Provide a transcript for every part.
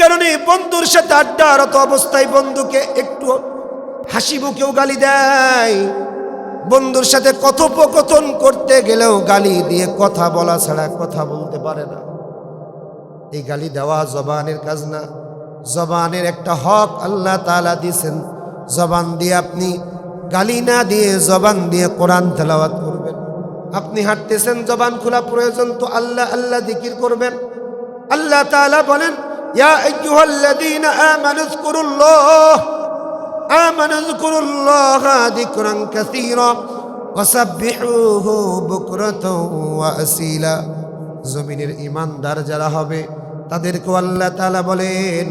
কারণে বন্ধুর সাথে আড্ডারত অবস্থায় বন্ধুকে একটু হাসি মুখেও গালি দেয়। বন্ধুর সাথে কথোপকথন করতে গেলেও গালি দিয়ে কথা বলা ছাড়া কথা বলতে পারে না। এই গালি দেওয়া জবানের কাজ না। জবানের একটা হক আল্লাহ তাআলা দিয়েছেন। জবান দিয়ে আপনি গালি না দিয়ে জবান দিয়ে কোরআন তেলাওয়াত করবেন। আপনি হাঁটতেছেন, জবান খোলা প্রয়োজন তো আল্লাহ আল্লাহ দিকির করবেন। আল্লাহ তাআলা বলেন ইয়া আইয়ুহাল্লাযীনা আমানু যকুরুল্লাহ আমানু যকুরুল্লাহ যিকরান কাসীরা ওয়াসাব্বিহুহু বুকরাতাও ওয়া আসীলা জমিনের ইমানদার যারা হবে তাদেরকে আল্লাহ তাআলা বলেন,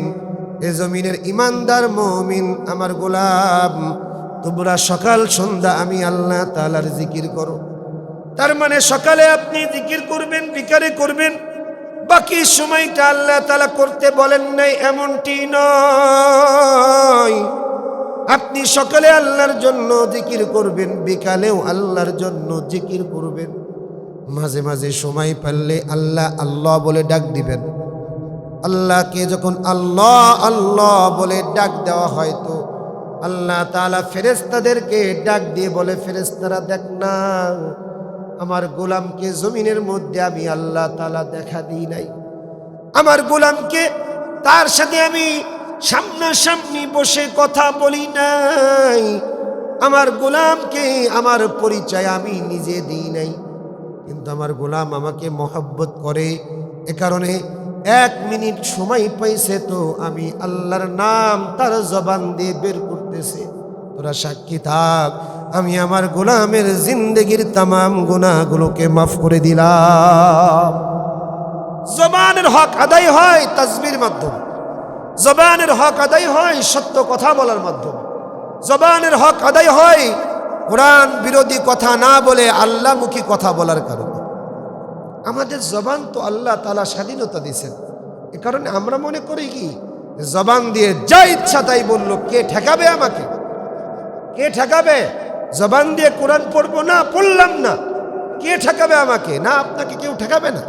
এ জমিনের ইমানদার মমিন আমার গোলাম, তোমরা সকাল সন্ধ্যা আমি আল্লাহ তাআলার জিকির করো। তার মানে সকালে আপনি জিকির করবেন, বিকালে করবেন বাকি সময়টা আল্লাহ তালা করতে বলেন নাই, এমনটি নয়। আপনি সকালে আল্লাহর জন্য জিকির করবেন, বিকালেও আল্লাহর জন্য জিকির করবেন। মাঝে মাঝে সময় পারলে আল্লাহ আল্লাহ বলে ডাক দিবেন। আল্লাহকে যখন আল্লাহ আল্লাহ বলে ডাক দেওয়া হয় তো আল্লাহ তাআলা ফেরেস্তাদেরকে ডাক দিয়ে বলে ফেরেস্তারা দেখ না আমার গোলামকে জমিনের মধ্যে আমি আল্লাহ তালা দেখা দিই নাই। আমার গোলামকে তার সাথে আমি সামনাসামনি বসে কথা বলি নাই। আমার গোলামকে আমার পরিচয় আমি নিজে দিই নাই। কিন্তু আমার গোলাম আমাকে মহব্বত করে, এ কারণে এক মিনিট সময় পাইছে তো আমি আল্লাহর নাম তার জবান দিয়ে বের করতেছে। তোরা সাক্ষী থাক। আমি আমার গোলামের জিন্দগির তামাম গুণাগুলোকে মাফ করে দিলাম। জবানের হক আদায় হয় তাজবির মাধ্যমে। জবানের হক আদায় হয় সত্য কথা বলার মাধ্যমে। জবানের হক আদায় হয় কোরআন বিরোধী কথা না বলে আল্লাহমুখী কথা বলার কারণে। আমাদের জবান তো আল্লাহ তালা স্বাধীনতা দিয়েছেন। এ কারণে আমরা মনে করি কি, জবান দিয়ে যা ইচ্ছা তাই বলল, কে ঠেকাবে আমাকে? কে ঠেকাবে? জবান দিয়ে কোরআন পড়ব না, পড়লাম না। কে ঠেকাবে আমাকে? না, আপনাকে কেউ ঠেকাবে না।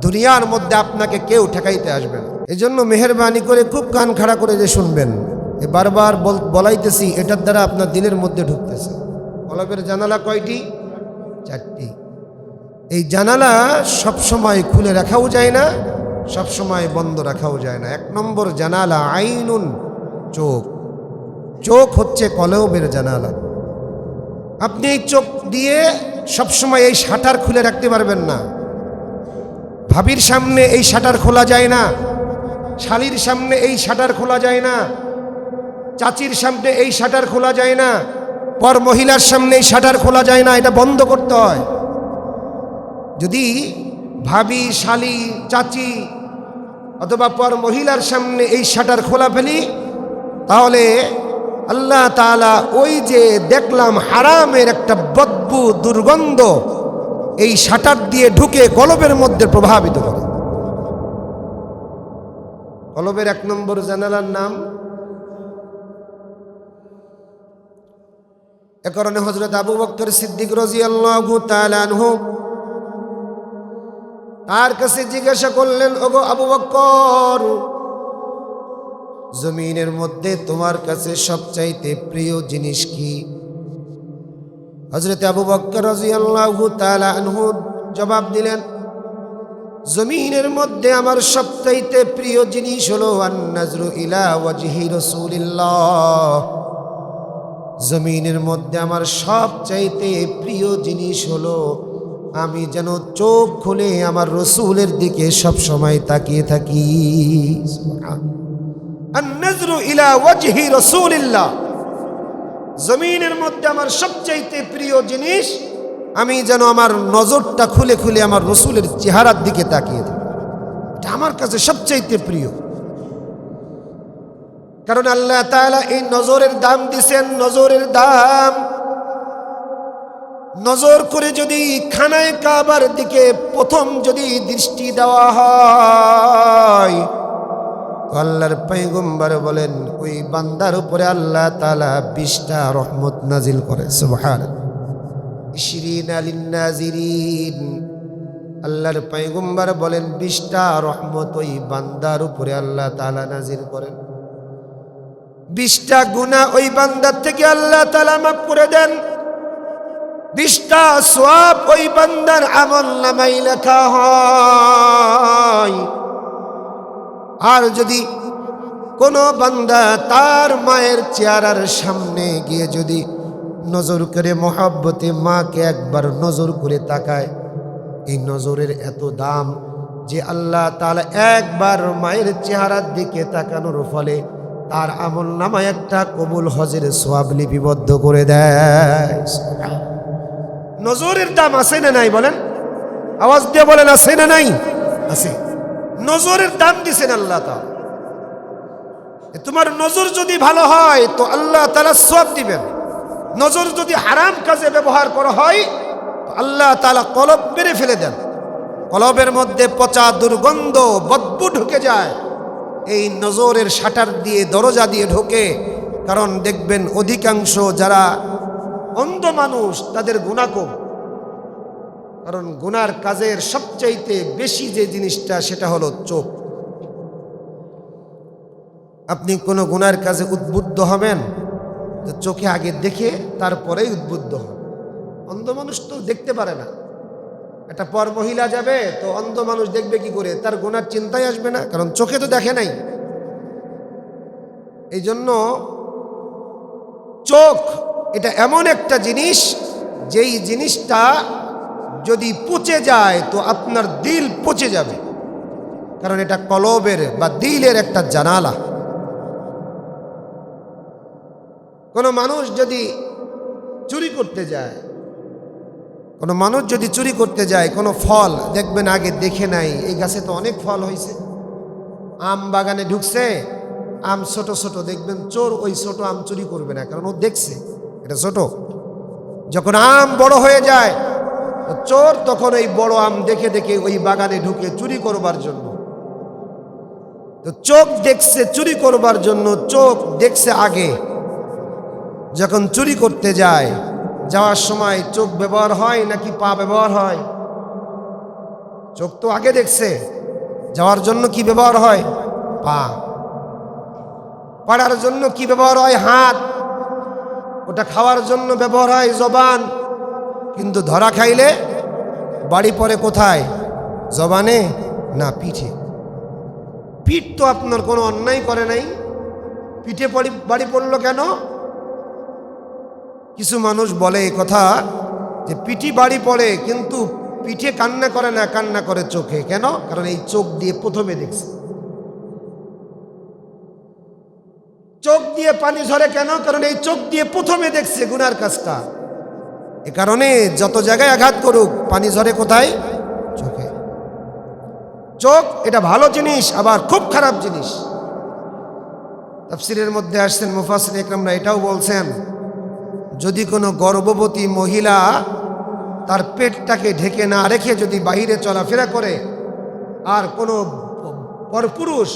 দুনিয়ার মধ্যে আপনাকে কেউ ঠেকাইতে আসবে না। এই জন্য মেহরবানি করে খুব কান খাড়া করে যে শুনবেন। এ বারবার বল- বলাইতেছি, এটার দ্বারা আপনার দিলের মধ্যে ঢুকতেছে। কলবের জানালা কয়টি? চারটি। এই জানালা সবসময় খুলে রাখাও যায় না, সবসময় বন্ধ রাখাও যায় না। এক নম্বর জানালা, আইনুন চোখ। চোখ হচ্ছে কলবের জানালা। আপনি এই চোখ দিয়ে সবসময় এই শাটার খুলে রাখতে পারবেন না। ভাবির সামনে এই শাটার খোলা যায় না। শালির সামনে এই শাটার খোলা যায় না। চাচির সামনে এই শাটার খোলা যায় না। পর মহিলার সামনে এই শাটার খোলা যায় না, এটা বন্ধ করতে হয়। যদি ভাবি, শালি, চাচি অথবা পর মহিলার সামনে এই শাটার খোলা ফেলি তাহলে আল্লাহ তাআলা ওই যে দেখলাম হারামের একটা বদবু দুর্গন্ধ এই শাটার দিয়ে ঢুকে কলবের মধ্যে প্রভাবিত করে। কলবের এক নম্বর জানালার নাম? এ কারণে হজরত আবু বক্কর সিদ্দিক রাজি আল্লাহ তালানহু তার কাছে জিজ্ঞাসা করলেন, ওগো আবু বক্কর জমিনের মধ্যে তোমার কাছে সবচাইতে প্রিয় জিনিস কি? হজরত আবু বক্কর জবাব দিলেন, জমিনের মধ্যে আমার সবচাইতে প্রিয় জিনিস হলো ইলা জমিনের মধ্যে আমার সবচাইতে প্রিয় জিনিস হলো আমি যেন চোখ খুলে আমার রসুলের দিকে সব সময় তাকিয়ে থাকি। ইলা জমিনের মধ্যে আমার সবচাইতে প্রিয় জিনিস, আমি যেন আমার নজরটা খুলে খুলে আমার রসুলের চেহারার দিকে তাকিয়ে থাকি। এটা আমার কাছে সবচাইতে প্রিয়। কারণ আল্লাহ এই নজরের দাম দিছেন, নজরের দাম। নজর করে যদি খানায় কাবার দিকে প্রথম যদি দৃষ্টি দেওয়া হয় আল্লাহর পৈগম্বর বলেন, ওই বান্দার উপরে আল্লাহ তালা বিশটা রহমত নাজিল করে সুবহান ইশরিন আলিন নাজিরিন আল্লাহর পয়গম্বর বলেন, বিশটা রহমত ওই বান্দার উপরে আল্লাহ তালা নাজির করেন। বিশটা গুণা ওই বান্দার থেকে আল্লাহ তালা মাফ করে দেন। বিশটা সোয়াব ওই বান্দার আমল নামাই লেখা হয়। আর যদি কোনো বান্দা তার মায়ের চেয়ারার সামনে গিয়ে যদি নজর করে মহাব্বতে মাকে একবার নজর করে তাকায়, এই নজরের এত দাম যে আল্লাহ তালা একবার মায়ের চেহারার দিকে তাকানোর ফলে তার আমল নামায় একটা কবুল হজের সোয়াব লিপিবদ্ধ করে দেয়। নজরের দাম আছে না নাই বলেন? আওয়াজ দিয়ে বলেন, আছে না নাই? আছে। নজরের দাম দিছেন আল্লাহ তাআলা তোমার নজর যদি ভালো হয়, তো আল্লাহ তালা সব দিবেন। নজর যদি হারাম কাজে ব্যবহার করা হয়, তো আল্লাহ তালা কলব মেরে ফেলে দেন। কলবের মধ্যে পচা দুর্গন্ধ বদবু ঢুকে যায়। এই নজরের শাটার দিয়ে, দরজা দিয়ে ঢোকে। কারণ দেখবেন অধিকাংশ যারা অন্ধ মানুষ, তাদের গুণা কম। কারণ গুনার কাজের সবচাইতে বেশি যে জিনিসটা, সেটা হলো চোখ। আপনি কোনো গুনার কাজে উদ্বুদ্ধ হবেন, তো চোখে আগে দেখে তারপরেই উদ্বুদ্ধ হন। অন্ধ মানুষ তো দেখতে পারে না। একটা পর মহিলা যাবে, তো অন্ধ মানুষ দেখবে কি করে? তার গুনার চিন্তাই আসবে না, কারণ চোখে তো দেখে নাই। এই জন্য চোখ, এটা এমন একটা জিনিস, যেই জিনিসটা যদি পচে যায়, তো আপনার দিল পচে যাবে। কারণ এটা কলবের বা দিলের একটা জানালা। কোনো মানুষ যদি চুরি করতে যায়, কোনো মানুষ যদি চুরি করতে যায়, কোনো ফল, দেখবেন আগে দেখে নাই, এই গাছে তো অনেক ফল হয়েছে আম বাগানে ঢুকছে, আম ছোট ছোট, দেখবেন চোর ওই ছোট আম চুরি করবে না, কারণ ও দেখছে, এটা ছোট। যখন আম বড় হয়ে যায় চোর তখন ওই বড় আম দেখে দেখে ওই বাগানে ঢুকে চুরি করবার জন্য। তো চোখ দেখছে চুরি করবার জন্য, চোখ দেখছে আগে। যখন চুরি করতে যায়, যাওয়ার সময় চোখ ব্যবহার হয় নাকি পা ব্যবহার হয়? চোখ তো আগে দেখছে, যাওয়ার জন্য কি ব্যবহার হয়? পা। পাড়ার জন্য কি ব্যবহার হয়? হাত। ওটা খাওয়ার জন্য ব্যবহার হয় জবান। কিন্তু ধরা খাইলে বাড়ি পরে কোথায়? জবানে না পিঠে? পিঠ তো আপনার কোনো অন্যায় করে নাই। পিঠে বাড়ি পড়ল কেন? কিছু মানুষ বলে এই কথা যে পিঠি বাড়ি পড়ে, কিন্তু পিঠে কান্না করে না, কান্না করে চোখে। কেন? কারণ এই চোখ দিয়ে প্রথমে দেখছে। চোখ দিয়ে পানি ঝরে কেন? কারণ এই চোখ দিয়ে প্রথমে দেখছে গুনার কাজটা। এ কারণে যত জায়গায় আঘাত করুক, পানি ঝরে কোথায়? চোখে। চোখ, এটা ভালো জিনিস, আবার খুব খারাপ জিনিস। তাফসিরের মধ্যে আসছেন মুফাসির একরামরা, এটাও বলছেন, যদি কোনো গর্ভবতী মহিলা তার পেটটাকে ঢেকে না রেখে যদি বাহিরে চলাফেরা করে, আর কোনো পরপুরুষ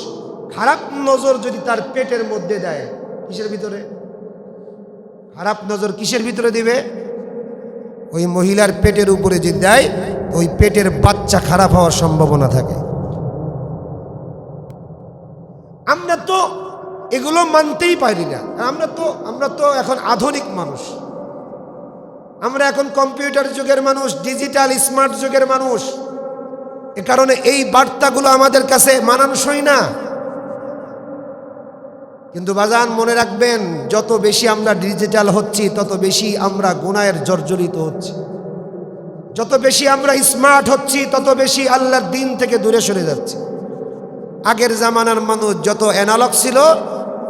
খারাপ নজর যদি তার পেটের মধ্যে দেয়, কিসের ভিতরে? খারাপ নজর কিসের ভিতরে দিবে? ওই মহিলার পেটের উপরে যদি দেয়, ওই পেটের বাচ্চা খারাপ হওয়ার সম্ভাবনা থাকে। আমরা তো এগুলো মানতেই পারি না। আমরা তো আমরা তো এখন আধুনিক মানুষ। আমরা এখন কম্পিউটার যুগের মানুষ, ডিজিটাল স্মার্ট যুগের মানুষ। এ কারণে এই বার্তাগুলো আমাদের কাছে মানানসই না। কিন্তু বাজান, মনে রাখবেন, যত বেশি আমরা ডিজিটাল হচ্ছি, তত বেশি আমরা গুনায়ের জর্জরিত হচ্ছি। যত বেশি আমরা স্মার্ট হচ্ছি, তত বেশি আল্লাহর দিন থেকে দূরে সরে যাচ্ছি। আগের জামানার মানুষ যত অ্যানালগ ছিল,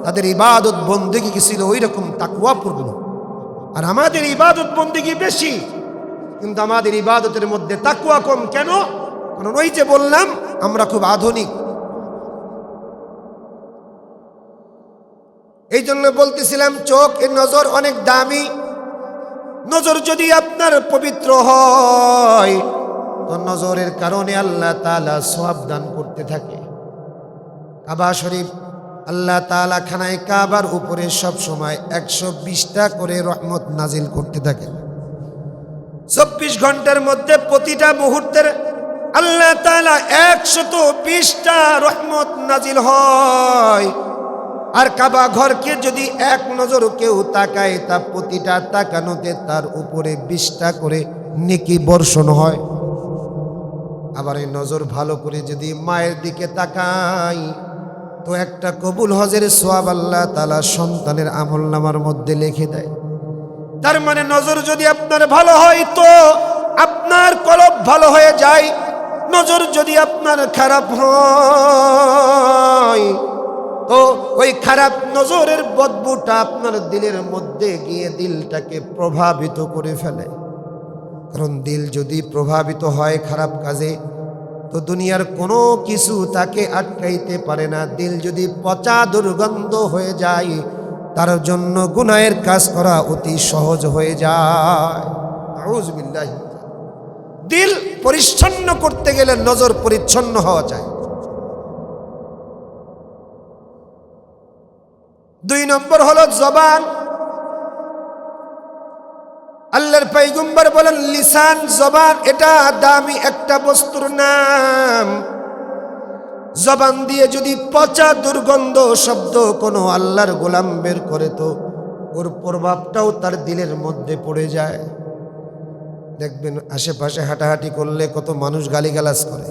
তাদের ইবাদত বন্দিগি ছিল ওই রকম তাকুয়াপূর্ণ আর আমাদের ইবাদত বন্দিগি বেশি, কিন্তু আমাদের ইবাদতের মধ্যে তাকুয়া কম। কেন? কারণ ওই যে বললাম, আমরা খুব আধুনিক। এই জন্য বলতেছিলাম, চোখ এর নজর অনেক দামি। নজর যদি আপনার পবিত্র হয়, তো নজরের কারণে আল্লাহ তালা সব দান করতে থাকে। কাবা শরীফ, আল্লাহ তালা খানায় কাবার উপরে সব সময় একশো বিশটা করে রহমত নাজিল করতে থাকে চব্বিশ ঘণ্টার মধ্যে প্রতিটা মুহূর্তের আল্লাহ তাআলা একশত বিশটা রহমত নাজিল হয়। আর কাবা ঘরকে যদি এক নজর কেউ তাকায়, তা প্রতিটা তাকানোতে তার উপরে বিশটা করে নেকি বর্ষণ হয়। আবার এই নজর ভালো করে যদি মায়ের দিকে তাকাই তো একটা কবুল হজের সোয়াব আল্লাহ তালা সন্তানের আমল নামার মধ্যে লিখে দেয়। তার মানে নজর যদি আপনার ভালো হয়, তো আপনার কলব ভালো হয়ে যায়। নজর যদি আপনার খারাপ হয় তো ওই খারাপ নজরের বদবুটা আপনার দিলের মধ্যে গিয়ে দিলটাকে প্রভাবিত করে ফেলে। কারণ দিল যদি প্রভাবিত হয় খারাপ কাজে, তো দুনিয়ার কোনো কিছু তাকে আটকাইতে পারে না। দিল যদি পচা দুর্গন্ধ হয়ে যায়, তার জন্য গুনাহের কাজ করা অতি সহজ হয়ে যায়। দিল পরিচ্ছন্ন করতে গেলে নজর পরিচ্ছন্ন হওয়া চাই। দুই নম্বর হলো জবান। আল্লাহর পাইগুম্বার বলেন, লিসান, জবান, এটা দামি একটা বস্তুর নাম। জবান দিয়ে যদি পচা দুর্গন্ধ শব্দ কোনো আল্লাহর গোলাম বের করে তো ওর প্রভাবটাও তার দিলের মধ্যে পড়ে যায়। দেখবেন আশেপাশে হাঁটাহাঁটি করলে কত মানুষ গালিগালাজ করে।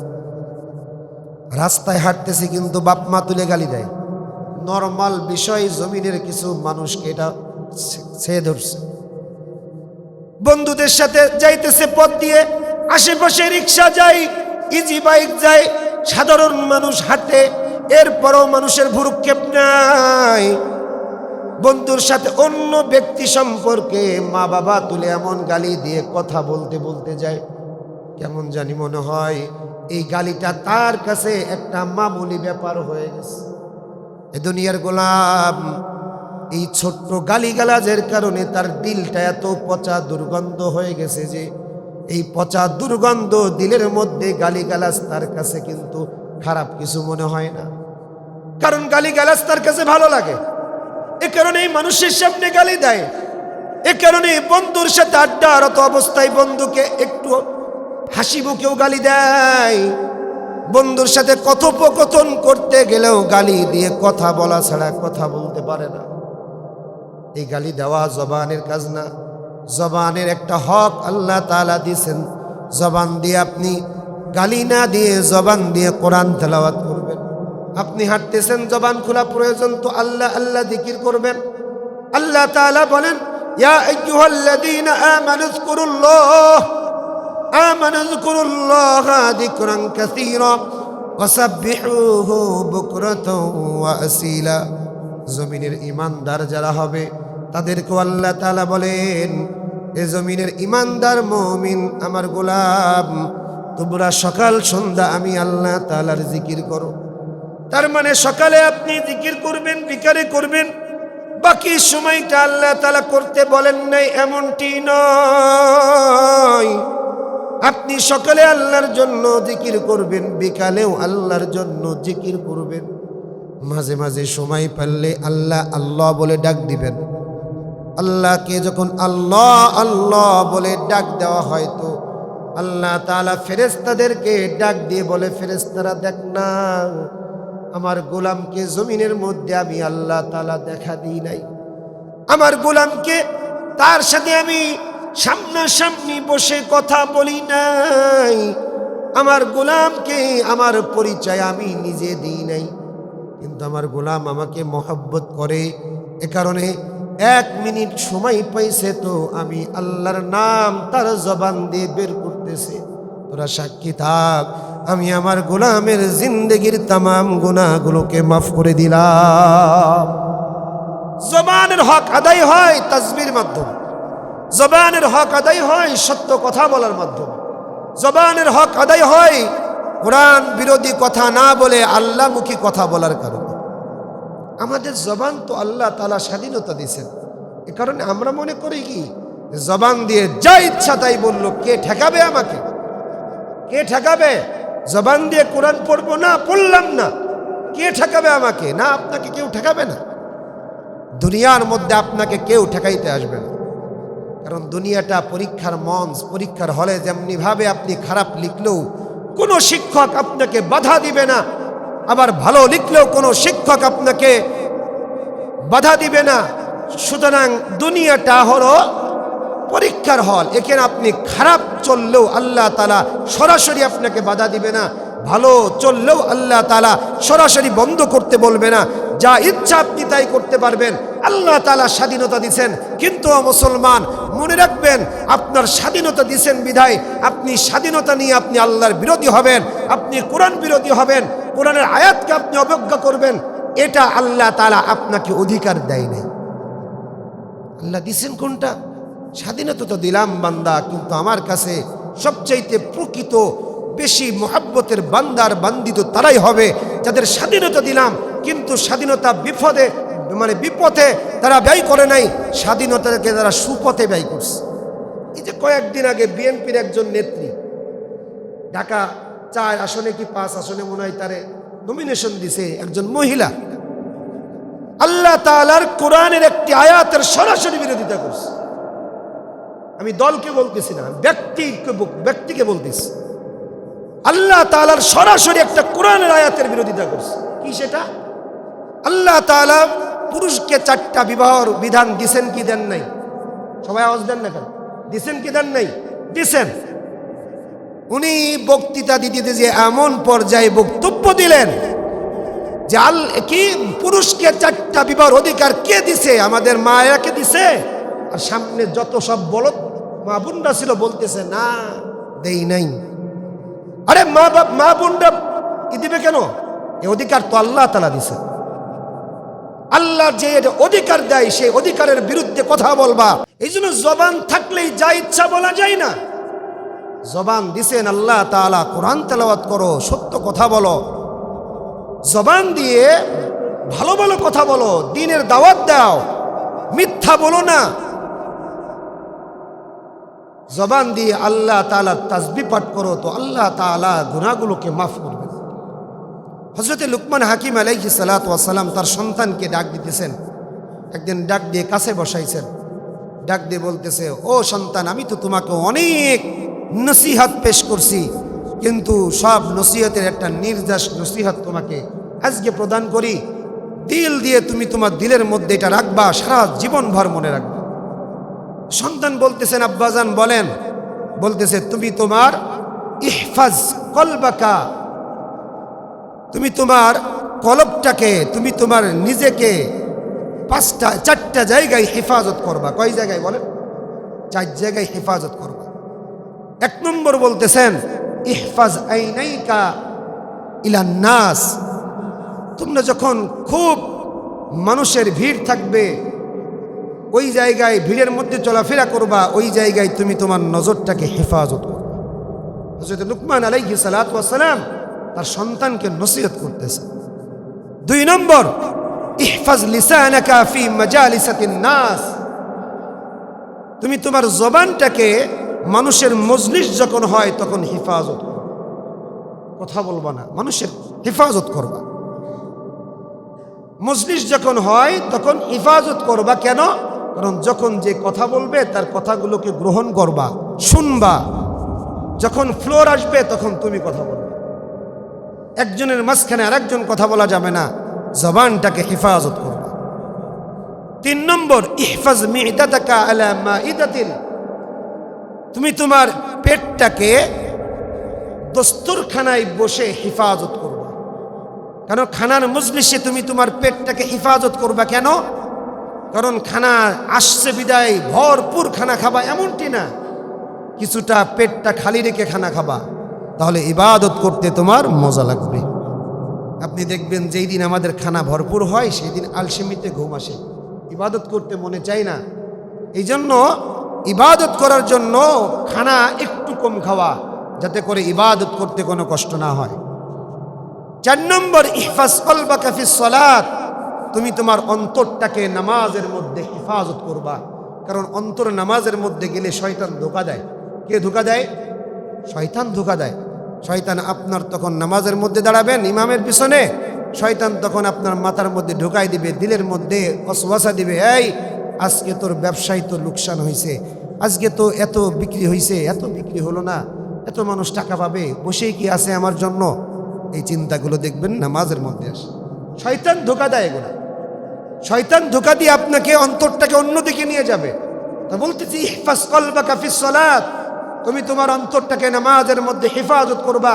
রাস্তায় হাঁটতেছি কিন্তু বাপ মা তুলে গালি দেয়। নর্মাল বিষয় জমিনের কিছু মানুষকে এটা ছেয়ে ধরছে। বন্ধুদের সাথে যাইতেছে পথ দিয়ে, আশেপাশে রিক্সা যায় ইজি বাইক যায়, সাধারণ মানুষ হাঁটে, এরপরও মানুষের ভুরুক্ষেপ নাই। বন্ধুর সাথে অন্য ব্যক্তি সম্পর্কে মা বাবা তুলে এমন গালি দিয়ে কথা বলতে বলতে যায়। কেমন জানি মনে হয়, এই গালিটা তার কাছে একটা মামুলি ব্যাপার হয়ে গেছে। এ দুনিয়ার গোলাম, এই ছোট্ট গালিগালাজের কারণে তার দিলটা এত পচা দুর্গন্ধ হয়ে গেছে যে এই পচা দুর্গন্ধ দিলের মধ্যে গালিগালাজ তার কাছে কিন্তু খারাপ কিছু মনে হয় না। কারণ গালিগালাজ তার কাছে ভালো লাগে। এ কারণে এই মানুষের সামনে গালি দেয়। এ কারণে বন্ধুর সাথে আড্ডারত অবস্থায় বন্ধুকে একটু হাসি মুখেও গালি দেয়। বন্ধুর সাথে কথোপকথন করতে গেলেও গালি দিয়ে কথা বলা ছাড়া কথা বলতে পারে না। এই গালি দেওয়া জবানের কাজ না। জবানের একটা হক আল্লাহ তাআলা দিয়েছেন। জবান দিয়ে আপনি গালি না দিয়ে জবান দিয়ে কোরআন তেলাওয়াত করবেন। আপনি হাঁটতেছেন, জবান খোলা প্রয়োজন তো আল্লাহ আল্লাহ দিকির করবেন। আল্লাহ তাআলা বলেন, ইয়া আইয়ুহাল্লাযীনা আমানু আমানু যকুরুল্লাহ যিকরান কাসীরা ওয়াসাব্বিহুহু বুকরাতাও ওয়া আসীলা জমিনের ইমানদার যারা হবে, তাদেরকেও আল্লাহ তাআলা বলেন, এ জমিনের ইমানদার মমিন আমার গোলাম, তোমরা সকাল সন্ধ্যা আমি আল্লাহ তাআলার জিকির করো। তার মানে সকালে আপনি জিকির করবেন, বিকালে করবেন, বাকি সময়টা আল্লাহ তাআলা করতে বলেন নাই, এমনটি নয়। আপনি সকালে আল্লাহর জন্য জিকির করবেন, বিকালেও আল্লাহর জন্য জিকির করবেন। মাঝে মাঝে সময় পারলে আল্লাহ আল্লাহ বলে ডাক দিবেন। আল্লাহকে যখন আল্লাহ আল্লাহ বলে ডাক দেওয়া হয় তো আল্লাহ তাআলা ফেরেস্তাদেরকে ডাক দিয়ে বলে ফেরেস্তারা দেখ না, আমার গোলামকে জমিনের মধ্যে আমি আল্লাহ তাআলা দেখা দিই নাই। আমার গোলামকে তার সাথে আমি সামনাসামনি বসে কথা বলি নাই। আমার গোলামকে আমার পরিচয় আমি নিজে দিই নাই। কিন্তু আমার গোলাম আমাকে মহব্বত করে, এ কারণে এক মিনিট সময় পাইছে তো আমি আল্লাহর নাম তার জবান দিয়ে বের করতেছে। তোরা সাক্ষী থাক, আমি আমার গোলামের জিন্দগির তামাম গুণাগুলোকে মাফ করে দিলাম। জবানের হক আদায় হয় তাজবির মাধ্যমে। জবানের হক আদায় হয় সত্য কথা বলার মাধ্যমে। জবানের হক আদায় হয় কোরআন বিরোধী কথা না বলে আল্লাহমুখী কথা বলার কারণে। আমাদের জবান তো আল্লাহ তালা স্বাধীনতা দিয়েছেন। এ কারণে আমরা মনে করি কি, জবান দিয়ে যা ইচ্ছা তাই বলল, কে ঠেকাবে আমাকে? কে ঠেকাবে? জবান দিয়ে কোরআন পড়ব না, পড়লাম না। কে ঠেকাবে আমাকে? না, আপনাকে কেউ ঠেকাবে না। দুনিয়ার মধ্যে আপনাকে কেউ ঠেকাইতে আসবে না। কারণ দুনিয়াটা পরীক্ষার মঞ্চ, পরীক্ষার হলে যেমনিভাবে আপনি খারাপ লিখলেও কোনো শিক্ষক আপনাকে বাধা দিবে না। আবার ভালো লিখলেও কোনো শিক্ষক আপনাকে বাধা দিবে না। সুতরাং দুনিয়াটা হলো পরীক্ষার হল। এখানে আপনি খারাপ চললেও আল্লাহ তালা সরাসরি আপনাকে বাধা দিবে না। ভালো চললেও আল্লাহ তালা সরাসরি বন্ধ করতে বলবে না। যা ইচ্ছা আপনি তাই করতে পারবেন। আল্লাহ তালা স্বাধীনতা দিছেন। কিন্তু মুসলমান মনে রাখবেন, আপনার স্বাধীনতা দিছেন বিধায়, আপনি স্বাধীনতা নিয়ে আপনি আল্লাহর বিরোধী হবেন, আপনি কোরআন বিরোধী হবেন, কোরআনের আয়াতকে আপনি অবজ্ঞা করবেন, এটা আল্লাহ তালা আপনাকে অধিকার দেয় নাই। আল্লাহ দিছেন কোনটা? স্বাধীনতা তো দিলাম বান্দা, কিন্তু আমার কাছে সবচাইতে প্রকৃত বেশি মোহাব্বতের বান্দার বান্দিত তারাই হবে, যাদের স্বাধীনতা দিলাম, কিন্তু স্বাধীনতা বিপদে মানে বিপথে তারা ব্যয় করে নাই, স্বাধীনতাকে তারা সুপথে ব্যয় করছে। এই যে কয়েকদিন আগে বিএনপির একজন নেত্রী, ঢাকা চার আসনে কি পাঁচ, আসনে মনে হয় তারে নমিনেশন দিছে একজন মহিলা। আল্লাহ তাআলার কোরআনের একটি আয়াতের সরাসরি বিরোধিতা করছে। আমি দলকে বলতেছি না ব্যক্তিকে ব্যক্তিকে বলতেছি। আল্লাহ তালার সরাসরি একটা কোরআনের আয়াতের বিরোধিতা করছে। কি সেটা? আল্লাহ তাআলা পুরুষকে চারটা বিবাহর বিধান দিছেন কি দেন নাই? সবাই আওয়াজ দেন না কেন? দিছেন কি দেন নাই? দিছেন। উনি বক্তৃতা দিতে যে এমন পর্যায়ে বক্তব্য দিলেন যে আল কি পুরুষকে চারটা বিবাহর অধিকার কে দিছে? আমাদের মায়াকে দিছে। আর সামনে যত সব বলত মা বোনরা ছিল বলতেছে, না, দেই নাই। আরে মা বাপ, মা বোনরা কি দিবে কেন? এ অধিকার তো আল্লাহ তালা দিছে। আল্লাহ যে অধিকার দেয়, সেই অধিকারের বিরুদ্ধে কথা বলবা। এই জন্য জবান থাকলেই যা ইচ্ছা বলা যায় না। জবান দিছেন আল্লাহ তাআলা, কোরআন তেলাওয়াত করো, সত্য কথা বলো। জবান দিয়ে ভালো ভালো কথা বলো, দিনের দাওয়াত দাও, মিথ্যা বলো না। জবান দিয়ে আল্লাহ তাআলা তাসবি পাঠ করো, তো আল্লাহ তাআলা গুনাহগুলোকে মাফ করবেন। হজরতে লুকমান হাকিম আলাইহি সালাত ওয়াসালাম তার সন্তানকে ডাক দিতেছেন। একদিন ডাক দিয়ে কাছে বসাইছেন। ডাক দিয়ে বলতেছে, ও সন্তান, আমি তো তোমাকে অনেক নসিহাত পেশ করছি, কিন্তু সব নসিহতের একটা নির্দেশ, নসিহত তোমাকে আজকে প্রদান করি। দিল দিয়ে তুমি তোমার দিলের মধ্যে এটা রাখবা, সারা জীবনভর মনে রাখবা। সন্তান বলতেছেন, আব্বাজান, বলেন। বলতেছে, তুমি তোমার ইহফাজ কলবাকা তুমি তোমার কলবটাকে, তুমি তোমার নিজেকে পাঁচটা, চারটা জায়গায় হেফাজত করবা। কয় জায়গায় বলেন? চার জায়গায় হেফাজত করবা। এক নম্বর বলতেছেন, ইহফাজ আইনাইকা ইলান নাস। তোমরা যখন খুব মানুষের ভিড় থাকবে, ওই জায়গায় ভিড়ের মধ্যে চলাফেরা করবা, ওই জায়গায় তুমি তোমার নজরটাকে হেফাজত করবা। হজরত লুকমান আলাইহি সালাম তার সন্তানকে নসিহত করতেছে। দুই নম্বর তুমি তোমার জবানটাকে মানুষের মজলিস যখন হয় তখন হেফাজত কথা বলবা না, মানুষের হেফাজত করবা। মজলিস যখন হয় তখন হেফাজত করবা কেন? কারণ যখন যে কথা বলবে তার কথাগুলোকে গ্রহণ করবা, শুনবা। যখন ফ্লোর আসবে তখন তুমি কথা বলবে। একজনের মাঝখানে আরেকজন কথা বলা যাবে না। জবানটাকে হেফাজত করবা তিন নম্বর, ইহফাজ তুমি তোমার পেটটাকে দস্তরখানায় বসে হেফাজত করবা। কেন? খানার মজলিসে তুমি তোমার পেটটাকে হেফাজত করবা কেন? কারণ খানা আসছে বিদায়, ভরপুর খানা খাবা এমনটি না। কিছুটা পেটটা খালি রেখে খানা খাবা। তাহলে ইবাদত করতে তোমার মজা লাগবে। আপনি দেখবেন যেই দিন আমাদের খানা ভরপুর হয়, সেই দিন আলসেমিতে ঘুম আসে। ইবাদত করতে মনে চায় না। এই জন্য ইবাদত করার জন্য খানা একটু কম খাওয়া, যাতে করে ইবাদত করতে কোনো কষ্ট না হয়। চার নম্বর, ইহফাজ কলবা কাফি সলাত। তুমি তোমার অন্তরটাকে নামাজের মধ্যে হেফাজত করবা। কারণ অন্তর নামাজের মধ্যে গেলে শয়তান ধোকা দেয়। কে ধোকা দেয়? শয়তান ধোকা দেয়। শয়তান আপনার তখন নামাজের মধ্যে দাঁড়াবেন, ইমামের পিছনে। শয়তান তখন আপনার মাথার মধ্যে ঢোকাই দিবে, দিলের মধ্যে অসবাসা দিবে, এই, আজকে তোর ব্যবসায় তো লোকসান হয়েছে আজকে তো এত বিক্রি হয়েছে এত বিক্রি হলো না, এত মানুষ টাকা পাবে, বসেই কি আছে আমার জন্য? এই চিন্তাগুলো দেখবেন নামাজের মধ্যে আসে। শয়তান ধোকা দেয় এগুলো। শয়তান ধোকা দিয়ে আপনাকে অন্তরটাকে অন্যদিকে নিয়ে যাবে। তা বলতেছি, ইহফাজ কলবাকা ফিস সালাত। তুমি তোমার অন্তরটাকে নামাজের মধ্যে হেফাজত করবা।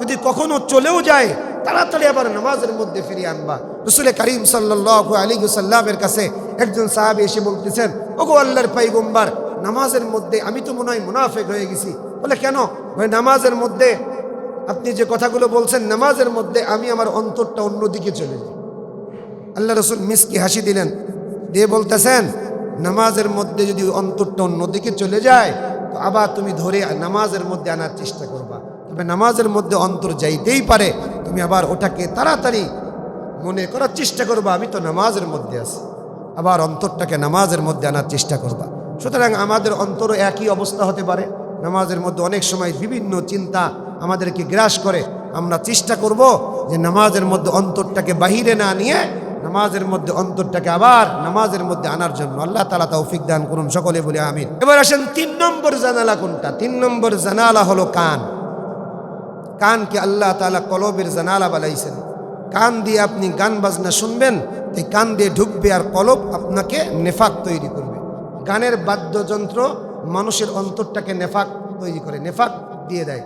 যদি কখনো চলেও যায়, তাড়াতাড়ি আবার নামাজের মধ্যে ফিরিয়ে আনবা। রসুলের করিম সাল্লাল্লাহু আলাইহি সাল্লামের কাছে একজন সাহাবী এসে বলতেছেন, ওগো আল্লাহর পাইগম্বার নামাজের মধ্যে আমি তো মনে হয় মুনাফেক হয়ে গেছি। বলে, কেন? বলে নামাজের মধ্যে আপনি যে কথাগুলো বলছেন, নামাজের মধ্যে আমি আমার অন্তরটা অন্যদিকে চলে যাই। আল্লাহ রসুল মিসকি হাসি দিলেন। দিয়ে বলতেছেন, নামাজের মধ্যে যদি অন্তরটা অন্যদিকে চলে যায় তো আবার তুমি ধরে নামাজের মধ্যে আনার চেষ্টা করবা। তবে নামাজের মধ্যে অন্তর যাইতেই পারে, তুমি আবার ওটাকে তাড়াতাড়ি মনে করার চেষ্টা করবা, আমি তো নামাজের মধ্যে আছি। আবার অন্তরটাকে নামাজের মধ্যে আনার চেষ্টা করবা। সুতরাং আমাদের অন্তরও একই অবস্থা হতে পারে। নামাজের মধ্যে অনেক সময় বিভিন্ন চিন্তা আমাদেরকে গ্রাস করে। আমরা চেষ্টা করব যে নামাজের মধ্যে অন্তরটাকে বাহিরে না নিয়ে নামাজের মধ্যে অন্তরটাকে আবার নামাজের মধ্যে আনার জন্য আল্লাহ তালা তৌফিক দান করুন, সকলে বলে আমিন। এবার আসেন তিন নম্বর জানালা কোনটা? তিন নম্বর জানালা হলো কান। কানকে আল্লাহ তালা কলবের জানালা বানাইছেন। কান দিয়ে আপনি গান বাজনা শুনবেন, এই কান দিয়ে ঢুকবে আর কলব আপনাকে নেফাক তৈরি করবে। গানের বাদ্যযন্ত্র মানুষের অন্তরটাকে নেফাক তৈরি করে, নেফাক দিয়ে দেয়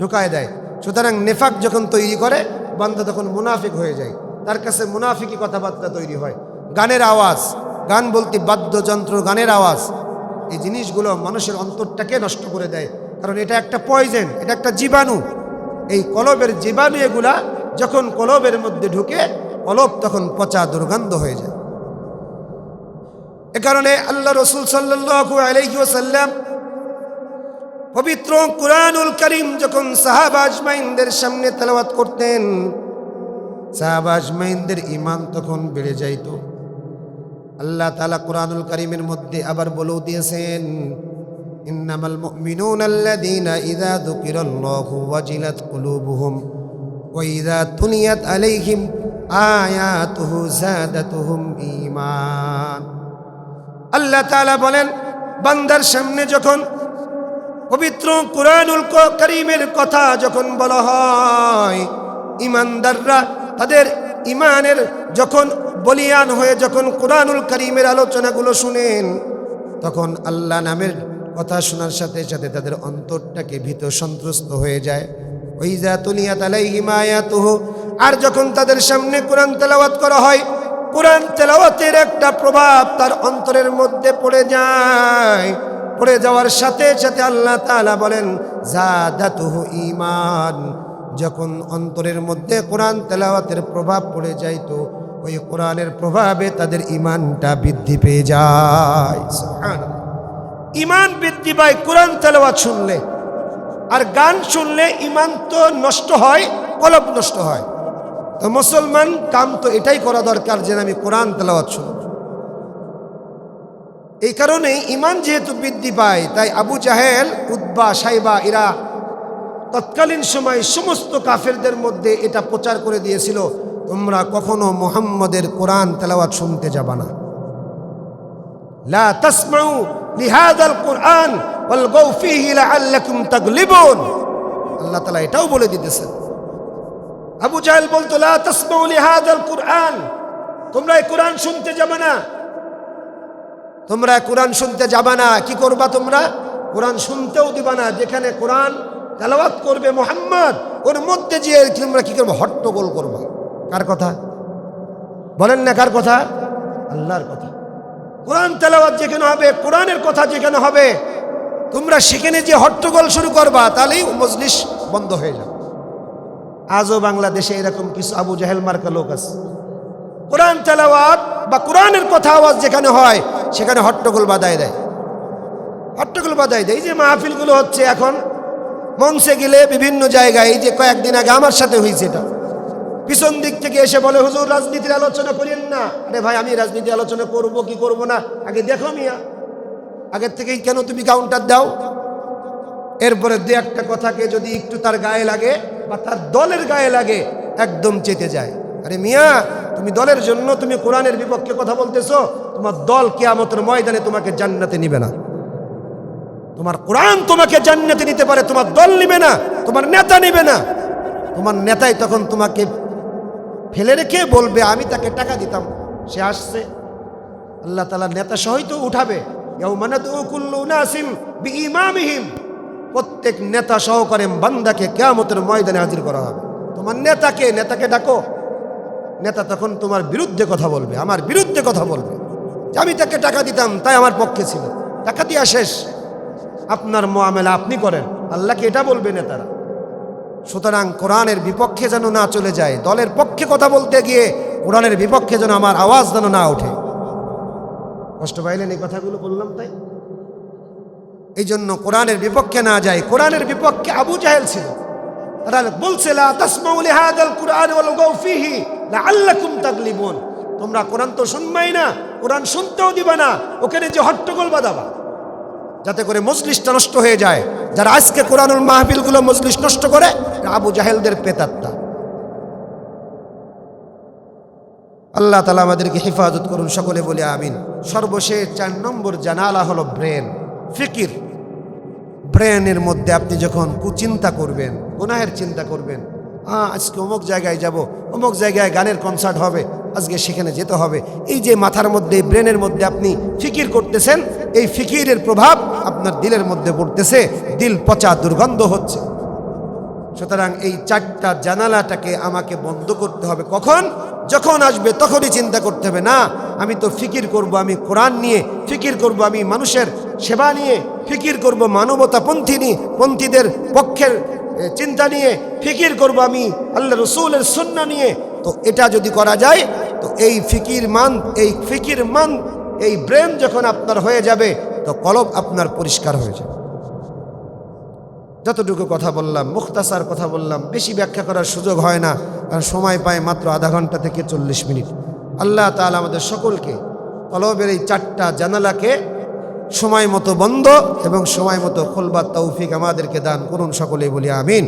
ঢুকায় দেয়। সুতরাং নেফাক যখন তৈরি করে, বান্দা তখন মুনাফিক হয়ে যায়। তার কাছে মুনাফিকি কথাবার্তা তৈরি হয়। গানের আওয়াজ, গান বলতে বাদ্যযন্ত্র, গানের আওয়াজ। এই জিনিসগুলো মানুষের অন্তরটাকে নষ্ট করে দেয়। কারণ এটা একটা পয়জেন এটা একটা জীবাণু। এই কলবের জীবাণু এগুলা যখন কলবের মধ্যে ঢুকে, কলব তখন পচা দুর্গন্ধ হয়ে যায়। এ কারণে আল্লাহ রসুল সাল্লু পবিত্র কুরআনুল করিম যখন সাহাবা আজমাইনদের সামনে তেলাওয়াত করতেন সাহাবা আজমাইনদের ইমান তখন বেড়ে যাইত। আল্লাহ তালা কোরআনুল করিমের মধ্যে আবার বলেও দিয়েছেন, ইন্নামাল মুমিনুনা আল্লাযীনা ইযা যুকিরাল্লাহু ওয়াজিলাত কুলুবুহুম ওয়া ইযা তুলিয়াত আলাইহিম আয়াতুহু যাদাতুহুম ঈমান। আল্লাহ তাআলা বলেন, বান্দার সামনে যখন পবিত্র কুরআনুল করিমের কথা যখন বলা হয় ইমানদাররা তাদের ইমানের যখন বলিয়ান হয়ে যখন কুরআনুল করিমের আলোচনাগুলো শুনেন, তখন আল্লাহ নামের কথা শোনার সাথে সাথে তাদের অন্তরটাকে ভীত সন্ত্রস্ত হয়ে যায়। ওই যা তুলিয়া তালাই হিমায়াতুহ আর যখন তাদের সামনে কোরআন তেলাওয়াত করা হয়, কোরআন তেলাওয়াতের একটা প্রভাব তার অন্তরের মধ্যে পড়ে যায়। পড়ে যাওয়ার সাথে সাথে আল্লাহ তালা বলেন, জাদাতুহু ঈমান। যখন অন্তরের মধ্যে কোরআন তেলাওয়াতের প্রভাব পড়ে যাইতো ওই কোরআনের প্রভাবে তাদের ইমানটা বৃদ্ধি পেয়ে যায়। ইমান বৃদ্ধি পায় কোরআন তেলাওয়াত শুনলে। আর গান শুনলে ইমান তো নষ্ট হয়, কলব নষ্ট হয়। তো মুসলমান কাম তো এটাই করা দরকার যে আমি কোরআন তেলাওয়াত শুনব এই কারণে ইমান যেহেতু বৃদ্ধি পায়, তাই আবু জাহেল উদ্বা সাইবা এরা তৎকালীন সময় সমস্ত কাফেরদের মধ্যে এটা প্রচার করে দিয়েছিল, তোমরা কখনো মোহাম্মদের কোরআন তেলাওয়াত শুনতে যাবা না। লা এটাও বলে আবু বলতো, লা কোরআন, তোমরা কোরআন শুনতে যাবে না। তোমরা কোরআন শুনতে যাবে না, কি করবা তোমরা? কোরআন শুনতেও দিবা না, যেখানে কোরআন তেলাওয়াত করবে মোহাম্মদ, ওর মধ্যে যে তোমরা কি করবে? হট্টগোল করবা। কার কথা? বলেন না কার কথা? আল্লাহর কথা। কোরআন তেলাওয়াত যেখানে হবে, কোরআনের কথা যেখানে হবে, তোমরা সেখানে যে হট্টগোল শুরু করবা, তাহলেই মজলিস বন্ধ হয়ে যাবে। আজও বাংলাদেশে এরকম কিছু আবু জাহেল মার্কা লোক আছে। কোরআন তেলাওয়াত বা কোরআনের কথা আওয়াজ যেখানে হয়, সেখানে হট্টগোল বাদায় দেয়। হট্টগোল বাদায় দেয়। এই যে মাহফিলগুলো হচ্ছে এখন মঞ্চে গেলে বিভিন্ন জায়গায় এই যে কয়েকদিন আগে আমার সাথে হয়েছে এটা। পিছন দিক থেকে এসে বলে, হুজুর, রাজনীতির আলোচনা করেন না। আরে ভাই, আমি রাজনীতি আলোচনা করব, কি করব না? আগে দেখো মিয়া আগের থেকেই কেন তুমি কাউন্টার দাও? এরপরে দু একটা কথাকে যদি একটু তার গায়ে লাগে বা তার দলের গায়ে লাগে, একদম চেতে যায়। আরে মিয়া, তুমি দলের জন্য তুমি কোরআনের বিপক্ষে কথা বলতেছো, তোমার দল কেয়ামতের ময়দানে তোমাকে জান্নাতে নিবে না। তোমার কোরআন তোমাকে জান্নাতে নিতে পারে, তোমার দল নিবে না, তোমার নেতা নিবে না। তোমার নেতাই তখন তোমাকে ফেলে রেখে বলবে, আমি তাকে টাকা দিতাম, সে আসছে। আল্লাহ তালা নেতা সহই তো উঠাবে প্রত্যেক নেতা সহকারে বান্দাকে কেয়ামতের ময়দানে হাজির করা হবে। তোমার নেতাকে নেতাকে ডাকো। নেতা তখন তোমার বিরুদ্ধে কথা বলবে, আমার বিরুদ্ধে কথা বলবে। আমি তাকে টাকা দিতাম, তাই আমার পক্ষে ছিল। টাকা দিয়া শেষ। আপনার মোয়ামেলা আপনি করেন। আল্লাহকে এটা বলবে নেতারা। সুতরাং কোরআনের বিপক্ষে যেন না চলে যায়, দলের পক্ষে কথা বলতে গিয়ে কোরআনের বিপক্ষে যেন আমার আওয়াজ যেন না ওঠে। কষ্ট পাইলেন এই কথাগুলো বললাম তাই? এই জন্য কোরআনের বিপক্ষে না যায়, কোরআনের বিপক্ষে আবু জাহেল ছিল। তারা তোমরা কোরআন তো শুনবাই না, কোরআন শুনতেও দিবা না, ওখানে যে হট্টগোল বাঁধাবা। যাতে করে মজলিসটা নষ্ট হয়ে যায়। যারা আজকে কোরআনুল মাহফিলগুলো মজলিস নষ্ট করে আবু জাহেলদের পেতাত্তা আল্লাহ তালা আমাদেরকে হেফাজত করুন, সকলে বলে আমিন। সর্বশেষ চার নম্বর জানালা হলো ব্রেন, ফিকির। ব্রেনের মধ্যে আপনি যখন কুচিন্তা করবেন, গুনাহের চিন্তা করবেন হ্যাঁ আজকে অমুক জায়গায় যাব, অমুক জায়গায় গানের কনসার্ট হবে, আজকে সেখানে যেতে হবে। এই যে মাথার মধ্যে, ব্রেনের মধ্যে আপনি ফিকির করতেছেন, এই ফিকিরের প্রভাব আপনার দিলের মধ্যে পড়তেছে, দিল পচা দুর্গন্ধ হচ্ছে। সুতরাং এই চারটা জানালাটাকে আমাকে বন্ধ করতে হবে। কখন? যখন আসবে তখনই চিন্তা করতে হবে। না, আমি তো ফিকির করব, আমি কোরআন নিয়ে ফিকির করব, আমি মানুষের সেবা নিয়ে ফিকির করব মানবতা পন্থী নিয়ে, পন্থীদের পক্ষের চিন্তা নিয়ে ফিকির করব আমি, আল্লাহ রসুলের সন্না নিয়ে। তো এটা যদি করা যায়, তো এই ফিকির মান, এই ফিকির মান, এই ব্রেন যখন আপনার হয়ে যাবে তো কলব আপনার পরিষ্কার হয়ে যাবে। যতটুকু কথা বললাম, মুখতাসার কথা বললাম, বেশি ব্যাখ্যা করার সুযোগ হয় না, কারণ সময় পায় মাত্র আধা ঘণ্টা থেকে চল্লিশ মিনিট। আল্লাহ তালা আমাদের সকলকে কলবের এই চারটা জানালাকে সময় মতো বন্ধ এবং সময় মতো খোলবার তৌফিক আমাদেরকে দান করুন সকলেই বলি আমিন।